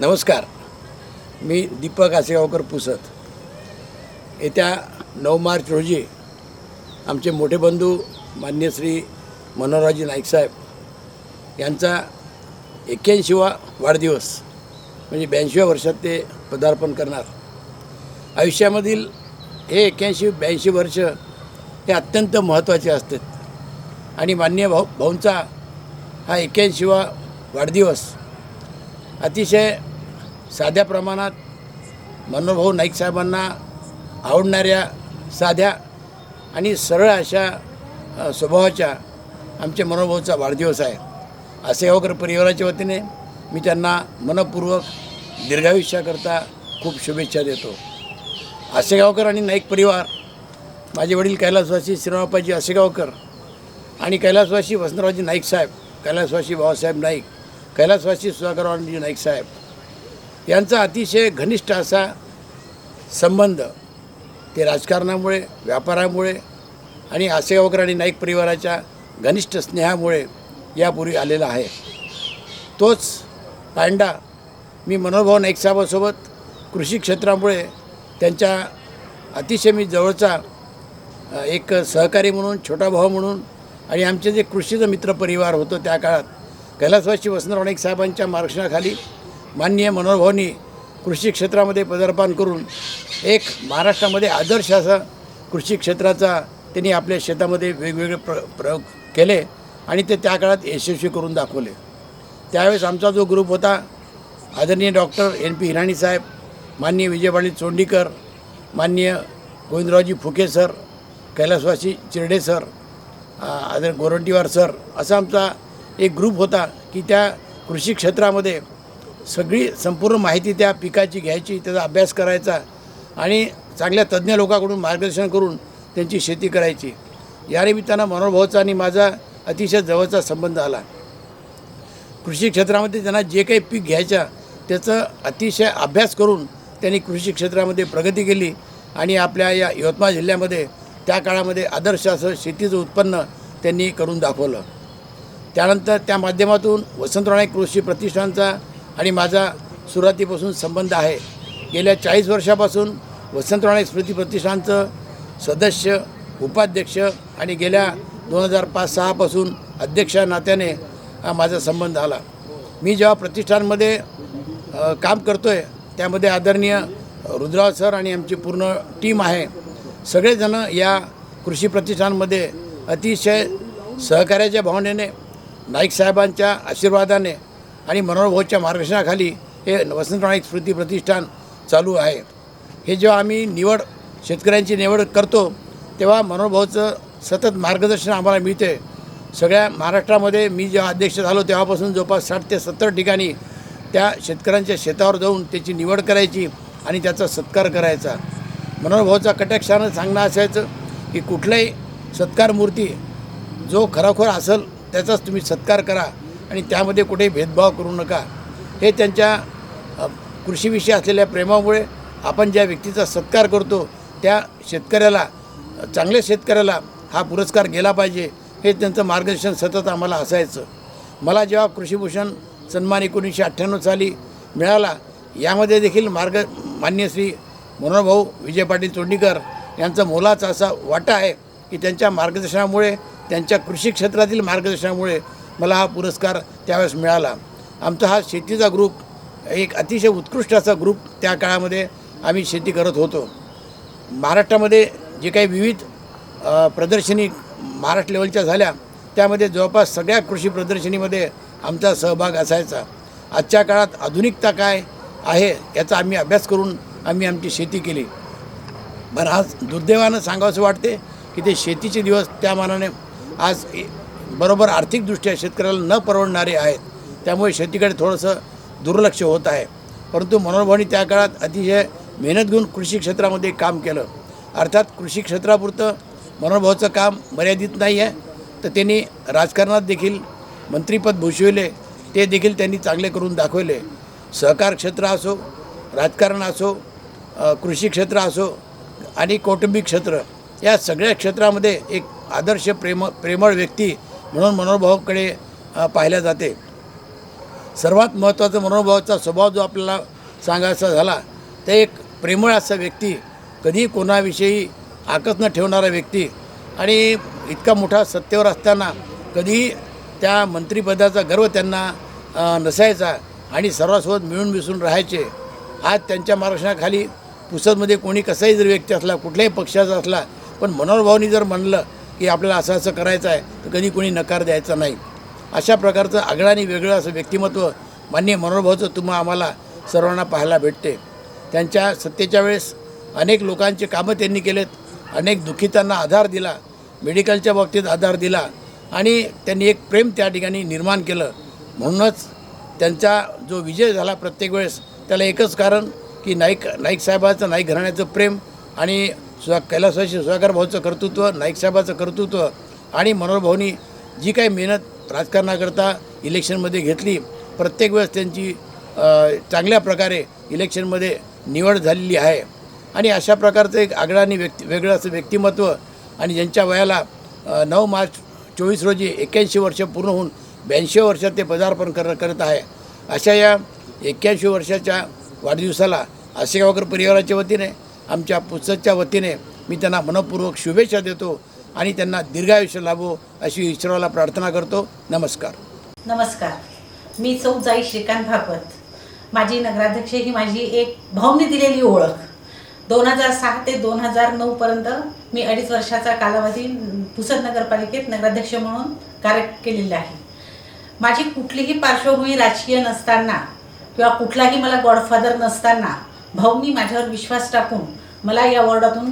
नमस्कार. मी दीपक आसेगावकर पुसत. येत्या नऊ मार्च रोजी आमचे मोठे बंधू मान्य श्री मनोहररावजी नाईकसाहेब यांचा एक्क्याऐंशीवा वाढदिवस म्हणजे ब्याऐंशीव्या वर्षात ते पदार्पण करणार. आयुष्यामधील हे एक्क्याऐंशी ब्याऐंशी वर्ष हे अत्यंत महत्त्वाचे असतात. आणि मान्य भाऊ भाऊंचा हा एक्क्याऐंशीवा वाढदिवस अतिशय साध्या प्रमाणात मनोभाऊ नाईक साहेबांना आवडणाऱ्या साध्या आणि सरळ अशा स्वभावाच्या आमच्या मनोभाऊचा वाढदिवस आहे. आसेगावकर परिवाराच्या वतीने मी त्यांना मनपूर्वक दीर्घायुष्याकरता खूप शुभेच्छा देतो. आसेगावकर आणि नाईक परिवार माझे वडील कैलासवासी श्रीरामापाजी आसेगावकर आणि कैलासवासी वसंतरावजी नाईक साहेब कैलासवासी बाबासाहेब नाईक कैलासवासी सुधाकररावजी नाईक साहेब यांचा अतिशय घनिष्ठ असा संबंध ते राजकारणामुळे व्यापारामुळे आणि आसेगावकर आणि नाईक परिवाराच्या घनिष्ठ स्नेहामुळे यापूर्वी आलेला आहे. तोच पांडा मी मनोभाव नाईक साहेबासोबत कृषी क्षेत्रामुळे त्यांच्या अतिशय मी जवळचा एक सहकारी म्हणून छोटा भाऊ म्हणून आणि आमचे जे कृषीचं मित्रपरिवार होतं त्या काळात कैलासवासी वसंतराव नाईक साहेबांच्या मार्गदर्शनाखाली माननीय मनोहरभाऊंनी कृषी क्षेत्रामध्ये पदार्पण करून एक महाराष्ट्रामध्ये आदर्श असा कृषी क्षेत्राचा त्यांनी आपल्या शेतामध्ये वेगवेगळे प्र प्रयोग केले आणि ते त्या काळात यशस्वी करून दाखवले. त्यावेळेस आमचा जो ग्रुप होता आदरणीय डॉक्टर एन पी हिराणी साहेब माननीय विजयपाटील चोंडीकर माननीय गोविंदरावजी फुके सर कैलासवासी चिरडे सर आदर गोरंटीवार सर असा आमचा एक ग्रुप होता की त्या कृषी क्षेत्रामध्ये सगळी संपूर्ण माहिती त्या पिकाची घ्यायची त्याचा अभ्यास करायचा आणि चांगल्या तज्ज्ञ लोकांकडून मार्गदर्शन करून त्यांची शेती करायची. या निमित्तानं मनोभावचा आणि माझा अतिशय जवळचा संबंध आला. कृषी क्षेत्रामध्ये त्यांना जे काही पीक घ्यायचं त्याचं अतिशय अभ्यास करून त्यांनी कृषी क्षेत्रामध्ये प्रगती केली आणि आपल्या या यवतमाळ जिल्ह्यामध्ये त्या काळामध्ये आदर्श असं शेतीचं उत्पन्न त्यांनी करून दाखवलं. त्यानंतर त्या माध्यमातून वसंतराणे कृषी प्रतिष्ठानचा आणि माझा सुरुवातीपासून संबंध आहे. गेल्या चाळीस वर्षापासून वसंतराणे स्मृती प्रतिष्ठानचं सदस्य उपाध्यक्ष आणि गेल्या दोन हजार पाच सहापासून अध्यक्ष नात्याने हा माझा संबंध आला. मी जेव्हा प्रतिष्ठानमध्ये काम करतो आहे त्यामध्ये आदरणीय रुद्राव सर आणि आमची पूर्ण टीम आहे. सगळेजणं या कृषी प्रतिष्ठानमध्ये अतिशय सहकार्याच्या भावनेने नाईक साहेबांच्या आशीर्वादाने आणि मनोहरभाऊच्या मार्गदर्शनाखाली हे वसंतराणी स्मृती प्रतिष्ठान चालू आहे. हे जेव्हा आम्ही निवड शेतकऱ्यांची निवड करतो तेव्हा मनोहरभाऊचं सतत मार्गदर्शन आम्हाला मिळते. सगळ्या महाराष्ट्रामध्ये मी जेव्हा अध्यक्ष झालो तेव्हापासून जवळपास साठ ते सत्तर ठिकाणी त्या शेतकऱ्यांच्या शेतावर जाऊन त्याची निवड करायची आणि त्याचा सत्कार करायचा. मनोहरभाऊचा कटाक्षानं सांगणं असायचं की कुठल्याही सत्कार मूर्ती जो खरोखर असेल त्याचाच तुम्ही सत्कार करा. आणि त्यामध्ये कुठेही भेदभाव करू नका. हे त्यांच्या कृषीविषयी असलेल्या प्रेमामुळे आपण ज्या व्यक्तीचा सत्कार करतो त्या शेतकऱ्याला चांगल्या शेतकऱ्याला हा पुरस्कार गेला पाहिजे हे त्यांचं मार्गदर्शन सतत आम्हाला असायचं. मला जेव्हा कृषीभूषण सन्मान एकोणीसशे अठ्ठ्याण्णव साली मिळाला यामध्ये देखील मार्ग मान्य श्री मनोहरभाऊ विजय पाटील चोंडीकर यांचा मोलाचा असा वाटा आहे की त्यांच्या मार्गदर्शनामुळे त्यांच्या कृषी क्षेत्रातील मार्गदर्शनामुळे मला हा पुरस्कार त्यावेळेस मिळाला. आमचा हा शेतीचा ग्रुप एक अतिशय उत्कृष्ट असा ग्रुप त्या काळामध्ये आम्ही शेती करत होतो. महाराष्ट्रामध्ये जे काही विविध प्रदर्शनी महाराष्ट्र लेवलच्या झाल्या त्यामध्ये जवळपास सगळ्या कृषी प्रदर्शनीमध्ये आमचा सहभाग असायचा. आजच्या काळात आधुनिकता काय आहे याचा आम्ही अभ्यास करून आम्ही आमची शेती केली. बरं आज दुर्दैवानं सांगावंसं वाटते की ते शेतीचे दिवस त्या मानाने आज ए- बरोबर आर्थिकदृष्ट्या शेतकऱ्याला न परवडणारे आहेत. त्यामुळे शेतीकडे थोडंसं दुर्लक्ष होत आहे. परंतु मनोहरभाऊनी त्या काळात अतिशय मेहनत घेऊन कृषी क्षेत्रामध्ये काम केलं. अर्थात कृषी क्षेत्रापुरतं मनोभावचं काम मर्यादित नाही आहे. तर त्यांनी राजकारणात देखील मंत्रीपद भूषविले. ते देखील त्यांनी चांगले करून दाखवले. सहकार क्षेत्र असो राजकारण असो कृषी क्षेत्र असो आणि कौटुंबिक क्षेत्र या सगळ्या क्षेत्रामध्ये एक आदर्श प्रेम प्रेमळ व्यक्ती म्हणून मनोभावाकडे पाहिल्या जाते. सर्वात महत्त्वाचा मनोभावाचा स्वभाव जो आपल्याला सांगायचा झाला ते एक प्रेमळ असा व्यक्ती कधी कोणाविषयी आकस न ठेवणारा व्यक्ती आणि इतका मोठा सत्तेवर असताना कधी त्या मंत्रिपदाचा गर्व त्यांना नसायचा आणि सर्वांसोबत मिळून मिसळून राहायचे. आज त्यांच्या मार्गदर्शनाखाली पुसदमध्ये कोणी कसाही जर व्यक्ती असला कुठल्याही पक्षाचा असला पण मनोभावनी जर म्हणलं की आपल्याला असं असं करायचं आहे तर कधी कोणी नकार द्यायचा नाही. अशा प्रकारचं आगळं आणि वेगळं असं व्यक्तिमत्व मान्य मनोभावचं तुम्हा आम्हाला सर्वांना पाहायला भेटते. त्यांच्या सत्तेच्या वेळेस अनेक लोकांचे कामं त्यांनी केलेत अनेक दुःखितांना आधार दिला मेडिकलच्या बाबतीत आधार दिला आणि त्यांनी एक प्रेम त्या ठिकाणी निर्माण केलं. म्हणूनच त्यांचा जो विजय झाला प्रत्येक वेळेस त्याला एकच कारण की नाईक नाईक साहेबाचं नाईक घराण्याचं प्रेम आणि सुधा कैलासवासी सुधाकर भाऊचं कर्तृत्व नाईकसाहेबाचं कर्तृत्व आणि मनोहर जी काही मेहनत राजकारणाकरता इलेक्शनमध्ये घेतली प्रत्येक वेळेस त्यांची चांगल्या प्रकारे इलेक्शनमध्ये निवड झालेली आहे. आणि अशा प्रकारचं एक आगळं आणि व्यक्ती वेगळं असं व्यक्तिमत्व आणि ज्यांच्या वयाला नऊ मार्च चोवीस रोजी एक्क्याऐंशी वर्ष पूर्ण होऊन ब्याऐंशी वर्षात ते पदार्पण कर करत आहे. अशा या एक्क्याऐंशी वर्षाच्या वाढदिवसाला आसेगावकर परिवाराच्या वतीने आमच्या पुस्तकच्या वतीने मी त्यांना मनपूर्वक शुभेच्छा देतो आणि त्यांना दीर्घायुष्य लाभो अशी ईश्वराला प्रार्थना करतो. नमस्कार. नमस्कार. मी चौजाई श्रीकांत भागवत. माझी नगराध्यक्ष ही माझी एक भावनी दिलेली ओळख. दोन हजार सहा ते दोन हजार नऊपर्यंत मी अडीच वर्षाचा कालावधी पुसद नगरपालिकेत नगराध्यक्ष म्हणून कार्य केलेले आहे. माझी कुठलीही पार्श्वभूमी राजकीय नसताना किंवा कुठलाही मला गॉडफादर नसताना भाऊंनी माझ्यावर विश्वास टाकून मला या वॉर्डातून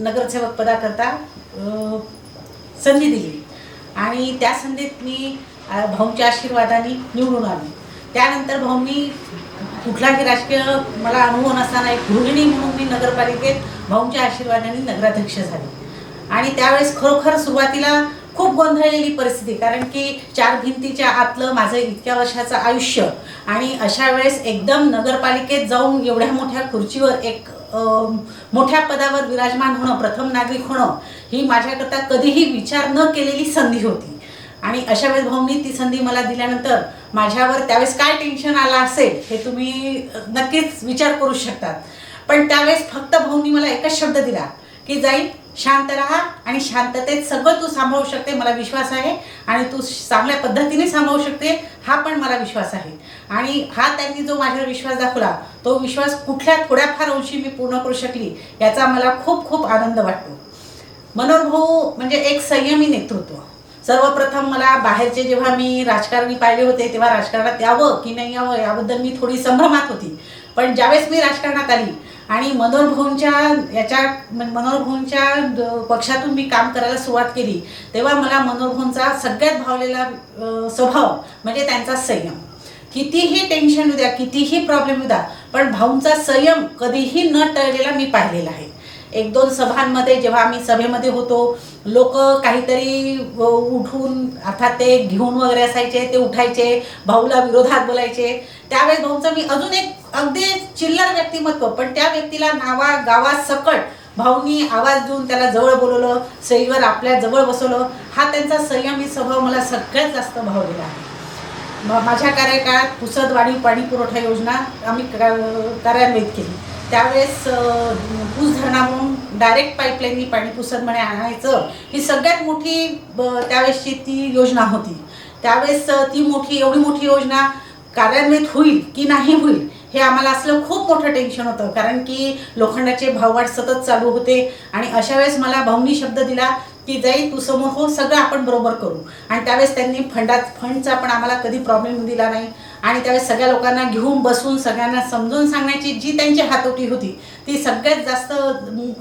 नगरसेवक पदाकरता संधी दिली. आणि त्या संधीत मी भाऊंच्या आशीर्वादाने निवडून आली. त्यानंतर भाऊंनी कुठलाही राजकीय मला अनुभव नसताना एक गृहिणी म्हणून मी नगरपालिकेत भाऊंच्या आशीर्वादाने नगराध्यक्ष झाले. आणि त्यावेळेस खरोखर सुरुवातीला खूप गोंधळलेली परिस्थिती. कारण की चार भिंतीच्या आतलं माझं इतक्या वर्षाचं आयुष्य आणि अशा वेळेस एकदम नगरपालिकेत जाऊन एवढ्या मोठ्या खुर्चीवर एक मोठ्या पदावर विराजमान होणं प्रथम नागरिक होणं ही माझ्याकरता कधीही विचार न केलेली संधी होती. आणि अशा वेळेस भाऊंनी ती संधी मला दिल्यानंतर माझ्यावर त्यावेळेस काय टेन्शन आलं असेल हे तुम्ही नक्कीच विचार करू शकतात. पण त्यावेळेस फक्त भाऊंनी मला एकच शब्द दिला की जाईल शांत राहा आणि शांततेत सगळं तू सांभाळू शकते मला विश्वास आहे. आणि तू चांगल्या पद्धतीने सांभाळू शकते हा पण मला विश्वास आहे. आणि हा त्यांनी जो माझ्यावर विश्वास दाखवला तो विश्वास कुठल्या थोड्याफार अंशी मी पूर्ण करू शकली याचा मला खूप खूप आनंद वाटतो. मनोरभाऊ म्हणजे एक संयमी नेतृत्व. सर्वप्रथम मला बाहेरचे जेव्हा मी राजकारणी पाहिले होते तेव्हा राजकारणात यावं की नाही यावं याबद्दल मी थोडी संभ्रमात होती. पण ज्यावेळेस मी राजकारणात आली आणि मनोहर याच्या मन- मनोहर पक्षातून मी काम करायला सुरुवात केली तेव्हा मला मनोहर सगळ्यात भावलेला स्वभाव म्हणजे त्यांचा संयम. कितीही टेन्शन येऊ द्या कितीही प्रॉब्लेम येऊ द्या पण भाऊंचा संयम कधीही न टळलेला मी पाहिलेला आहे. एक दोन सभांमध्ये जेव्हा आम्ही सभेमध्ये होतो लोक काहीतरी उठून अर्थात ते घेऊन वगैरे असायचे ते उठायचे भाऊला विरोधात बोलायचे. त्यावेळेस भाऊंचं मी अजून एक अगदी चिल्लर व्यक्तिमत्व पण त्या व्यक्तीला नावा गावात सकट भाऊनी आवाज देऊन त्याला जवळ बोलवलं सईवर आपल्या जवळ बसवलं. हा त्यांचा संयमी स्वभाव मला सगळ्यात जास्त भावलेला आहे म- माझ्या कार्यकाळात पुसदवाडी पाणी पुरवठा योजना आम्ही कार्यान्वित केली. त्यावेळेस पूस धरणामधून डायरेक्ट पाईपलाईननी पाणी पुसदमध्ये आणायचं. ही सगळ्यात मोठी ब- त्यावेळेसची ती योजना होती. त्यावेळेस ती मोठी एवढी मोठी योजना कार्यान्वित होईल की नाही होईल हे आम्हाला असलं खूप मोठं टेन्शन होतं. कारण की लोखंडाचे भाववाढ सतत चालू होते आणि अशा वेळेस मला भाऊनी शब्द दिला की जाई तू समोर हो सगळं आपण बरोबर करू. आणि त्यावेळेस त्यांनी फंडात फंडचा पण आम्हाला कधी प्रॉब्लेम दिला नाही. आणि त्यावेळेस सगळ्या लोकांना घेऊन बसून सगळ्यांना समजून सांगण्याची जी त्यांची हातोटी होती ती सगळ्यात जास्त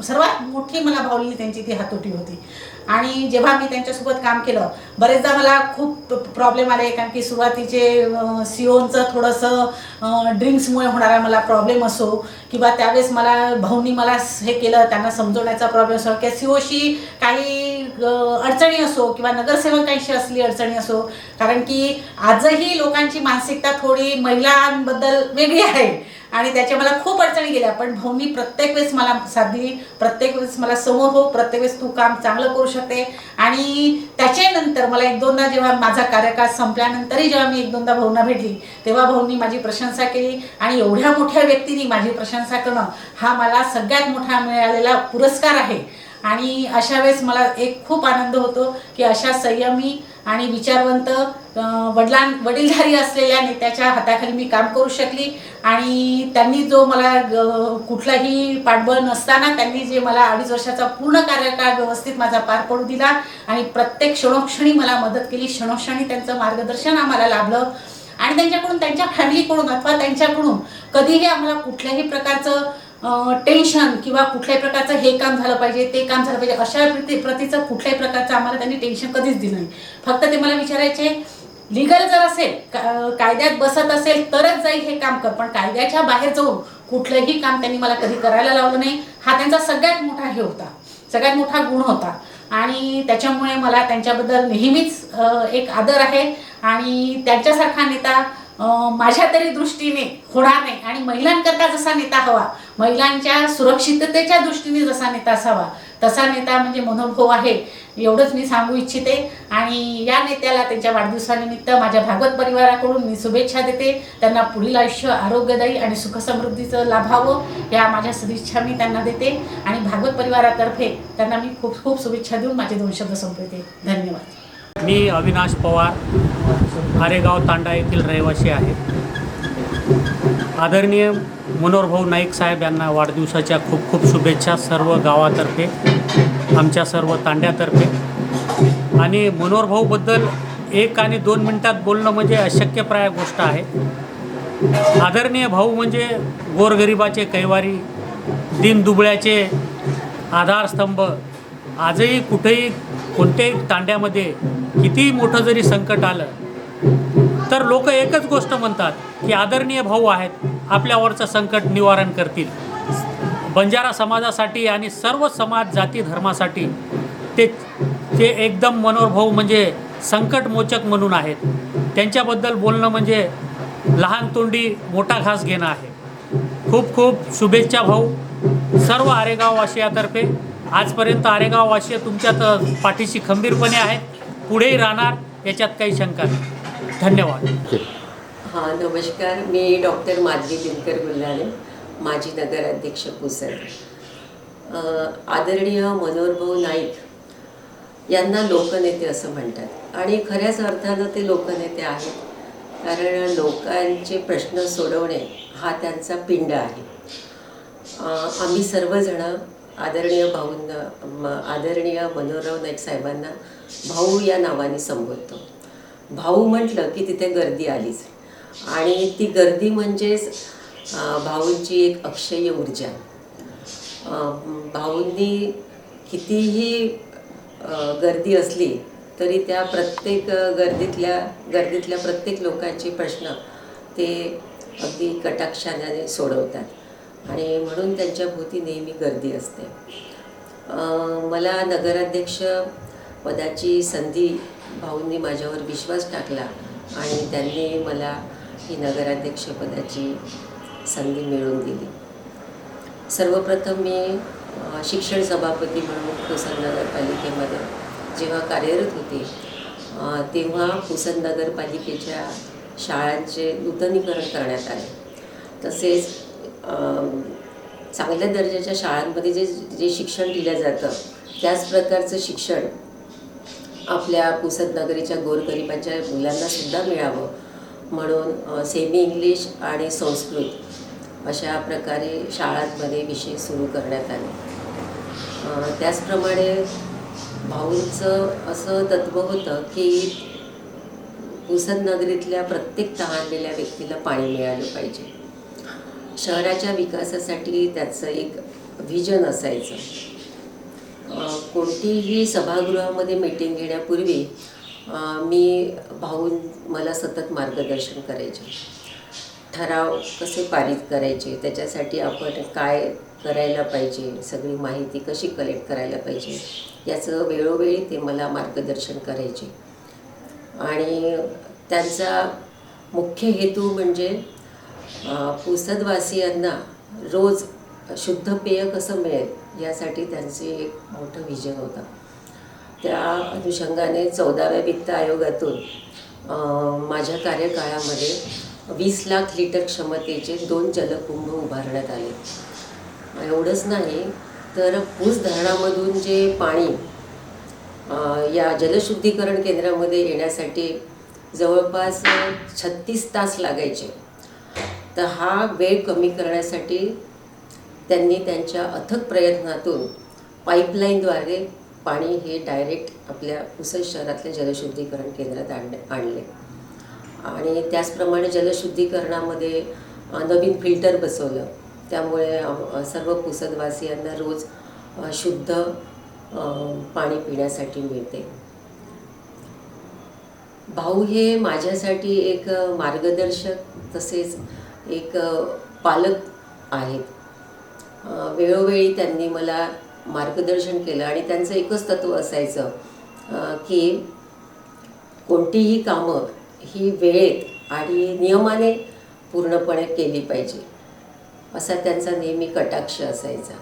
सर्वात मोठी मला भावली त्यांची ती हातोटी होती. आणि जेव्हा मी त्यांच्यासोबत काम केलं बरेचदा मला खूप प्रॉब्लेम आले कारण की सुरुवातीचे सिओनचं थोडंसं ड्रिंक्समुळे होणारा मला प्रॉब्लेम असो किंवा त्यावेळेस मला भाऊनी मला हे केलं त्यांना समजवण्याचा प्रॉब्लेम असो किंवा सीओशी काही अडचणी असो किंवा नगरसेवकांशी असली अडचणी असो कारण की आजही लोकांची मानसिकता थोडी महिलांबद्दल वेगळी आहे आणि त्याच्या मला खूप अडचणी गेल्या. पण भाऊनी प्रत्येक वेळेस मला साथ दिली प्रत्येक वेळेस मला समोर हो प्रत्येक वेळेस तू काम चांगलं करू शकते. आणि त्याच्यानंतर मला एक दोनदा जेव्हा माझा कार्यकाळ संपल्यानंतरही जेव्हा मी एक दोनदा भाऊंना भेटली तेव्हा भाऊंनी माझी प्रशंसा केली आणि एवढ्या मोठ्या व्यक्तीने माझी प्रशंसा करणं हा मला सगळ्यात मोठा मिळालेला पुरस्कार आहे. आणि अशा वेळेस मला एक खूप आनंद होतो की अशा संयमी आणि विचारवंत वडिलां वडीलधारी असलेल्या नेत्याच्या हाताखाली मी काम करू शकली. आणि त्यांनी जो मला कुठलाही पाठबळ नसताना त्यांनी जे मला अडीच वर्षाचा पूर्ण कार्यकाळ व्यवस्थित माझा पार पडू दिला आणि प्रत्येक क्षणोक्षणी मला मदत केली. क्षणोक्षणी त्यांचं मार्गदर्शन आम्हाला लाभलं. आणि त्यांच्याकडून त्यांच्या फॅमिलीकडून अथवा त्यांच्याकडून कधीही आम्हाला कुठल्याही प्रकारचं टेन्शन किंवा कुठल्याही प्रकारचं हे काम झालं पाहिजे ते काम झालं पाहिजे अशा प्रति प्रतीचं कुठल्याही प्रकारचं आम्हाला त्यांनी टेन्शन कधीच दिलं नाही. फक्त ते मला विचारायचे लिगल जर असेल का- कायद्यात बसत असेल तरच जाईल हे काम कर पण कायद्याच्या बाहेर जाऊन कुठलंही काम त्यांनी मला कधी करायला लावलं नाही. हा त्यांचा सगळ्यात मोठा हे होता सगळ्यात मोठा गुण होता. आणि त्याच्यामुळे मला त्यांच्याबद्दल नेहमीच एक आदर आहे. आणि त्यांच्यासारखा नेता माझ्या तरी दृष्टीने होणार नाही आणि महिलांकरता जसा नेता हवा महिलांच्या सुरक्षिततेच्या दृष्टीने जसा नेता असावा तसा नेता म्हणजे मनोभाव आहे एवढंच मी सांगू इच्छिते. आणि या नेत्याला त्यांच्या वाढदिवसानिमित्त माझ्या भागवत परिवाराकडून मी शुभेच्छा देते. त्यांना पुढील आयुष्य आरोग्यदायी आणि सुखसमृद्धीचं लाभावं या माझ्या सदिच्छा मी त्यांना देते. आणि भागवत परिवारातर्फे त्यांना मी खूप खूप शुभेच्छा देऊन माझे दोन शब्द संपवते. धन्यवाद. मी अविनाश पवार आरेगाव तांडा येथील रहिवासी आहे. आदरणीय मनोहरभाऊ नाईक साहेब यांना वाढदिवसाच्या खूप खूप शुभेच्छा सर्व गावातर्फे आमच्या सर्व तांड्यातर्फे. आणि मनोहरभाऊबद्दल एक आणि दोन मिनटात बोलणं म्हणजे अशक्यप्राय गोष्ट आहे. आदरणीय भाऊ म्हणजे गोरगरिबाचे कैवारी दीनदुबळ्याचे आधारस्तंभ आजही कुठेही कोणत्याही तांड्यामध्ये कितीही मोठं जरी संकट आलं तर लोक एकच गोष्ट म्हणतात की आदरणीय भाऊ आहेत आपल्यावरचं संकट निवारण करतील. बंजारा समाजासाठी आणि सर्व समाज जाती धर्मासाठी ते ते एकदम मनोरभाऊ म्हणजे संकटमोचक म्हणून आहेत. त्यांच्याबद्दल बोलणं म्हणजे लहान तोंडी मोठा घास घेणं आहे. खूप खूप शुभेच्छा भाऊ. सर्व आरेगाववासियातर्फे. आजपर्यंत आरेगाववासीय तुमच्यात पाठीशी खंबीरपणे आहेत. पुढेही राहणार याच्यात काही शंका नाही. धन्यवाद. हां नमस्कार. मी डॉक्टर माधवी दिनकर गुल्हाणे माजी नगराध्यक्ष पुसद. अ, आदरणीय मनोहरभाऊ नाईक यांना लोकनेते असं म्हणतात. आणि खऱ्याच अर्थानं ते लोकनेते आहेत कारण लोकांचे प्रश्न सोडवणे हा त्यांचा पिंड आहे. आम्ही सर्वजणं आदरणीय भाऊंना म- आदरणीय मनोहरराव नाईक साहेबांना भाऊ या नावाने संबोधतो. भाऊ म्हटलं की तिथे गर्दी आलीच. आणि ती गर्दी म्हणजेच भाऊंची एक अक्षय ऊर्जा. भाऊंनी कितीही गर्दी असली तरी त्या प्रत्येक गर्दीतल्या गर्दीतल्या प्रत्येक लोकांचे प्रश्न ते अगदी कटाक्षाने सोडवतात. आणि म्हणून त्यांच्या भोवती नेहमी गर्दी असते. मला नगराध्यक्ष पदाची संधी भाऊंनी माझ्यावर विश्वास टाकला आणि त्यांनी मला ही नगराध्यक्षपदाची संधी मिळवून दिली. सर्वप्रथम मी शिक्षण सभापती म्हणून पुसन नगरपालिकेमध्ये जेव्हा कार्यरत होते तेव्हा पुसन नगरपालिकेच्या शाळांचे नूतनीकरण करण्यात आले. तसेच चांगल्या दर्जाच्या शाळांमध्ये जे जे शिक्षण दिलं जातं त्याच प्रकारचं शिक्षण आपल्या पुसद नगरीच्या गोरगरिबांच्या मुलांना सुद्धा मिळावं. म्हणून सेमी इंग्लिश आणि संस्कृत अशा प्रकारे शाळांमध्ये विषय सुरू करण्यात आले. त्याचप्रमाणे भाऊंचं असं तत्त्व होतं की पुसद नगरीतल्या प्रत्येक तहानलेल्या व्यक्तीला पाणी मिळालं पाहिजे. शहराच्या विकासासाठी त्याचं एक व्हिजन असायचं. कोणतीही सभागृहामध्ये मीटिंग घेण्यापूर्वी मी भाऊ मला सतत मार्गदर्शन करायचे. ठराव कसे पारित करायचे त्याच्यासाठी आपण काय करायला पाहिजे सगळी माहिती कशी कलेक्ट करायला पाहिजे याचं वेळोवेळी ते मला मार्गदर्शन करायचे. आणि त्यांचा मुख्य हेतू म्हणजे पुसदवासियांना रोज शुद्ध पेय कसं मिळेल यासाठी त्यांचे एक मोठं व्हिजन होतं. त्या अनुषंगाने चौदाव्या वित्त आयोगातून माझ्या कार्यकाळामध्ये वीस लाख लिटर क्षमतेचे दोन जलकुंभ उभारण्यात आले. एवढंच नाही तर पूस धरणामधून जे पाणी या जलशुद्धीकरण केंद्रामध्ये येण्यासाठी जवळपास छत्तीस तास लागायचे. तर हा वेळ कमी करण्यासाठी त्यांनी त्यांच्या अथक प्रयत्नातून पाईपलाईनद्वारे पाणी हे डायरेक्ट आपल्या पुसद शहरातल्या जलशुद्धीकरण केंद्रात आणले आणले. आणि त्याचप्रमाणे जलशुद्धीकरणामध्ये नवीन फिल्टर बसवलं. त्यामुळे सर्व पुसदवासियांना रोज शुद्ध पाणी पिण्यासाठी मिळते. भाऊ हे माझ्यासाठी एक मार्गदर्शक तसेच एक पालक आहेत. वेळोवेळी त्यांनी मला मार्गदर्शन केलं आणि त्यांचं एकच तत्त्व असायचं की कोणतीही कामं ही वेळेत आणि नियमाने पूर्णपणे केली पाहिजे. असा त्यांचा नेहमी कटाक्ष असायचा.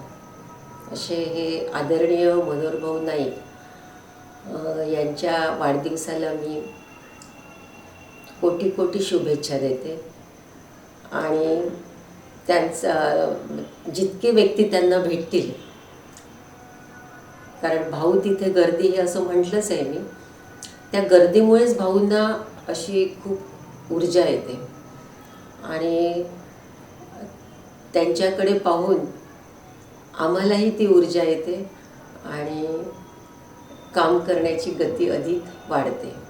असे हे आदरणीय मनोहरभाऊ नाईक यांच्या वाढदिवसाला मी कोटी कोटी शुभेच्छा देते. आणि त्यांचं जितकी व्यक्ती त्यांना भेटतील. कारण भाऊ तिथे गर्दी हे असं म्हटलंच आहे मी. त्या गर्दीमुळेच भाऊंना अशी खूप ऊर्जा येते. आणि त्यांच्याकडे पाहून आम्हालाही ती ऊर्जा येते आणि काम करण्याची गती अधिक वाढते.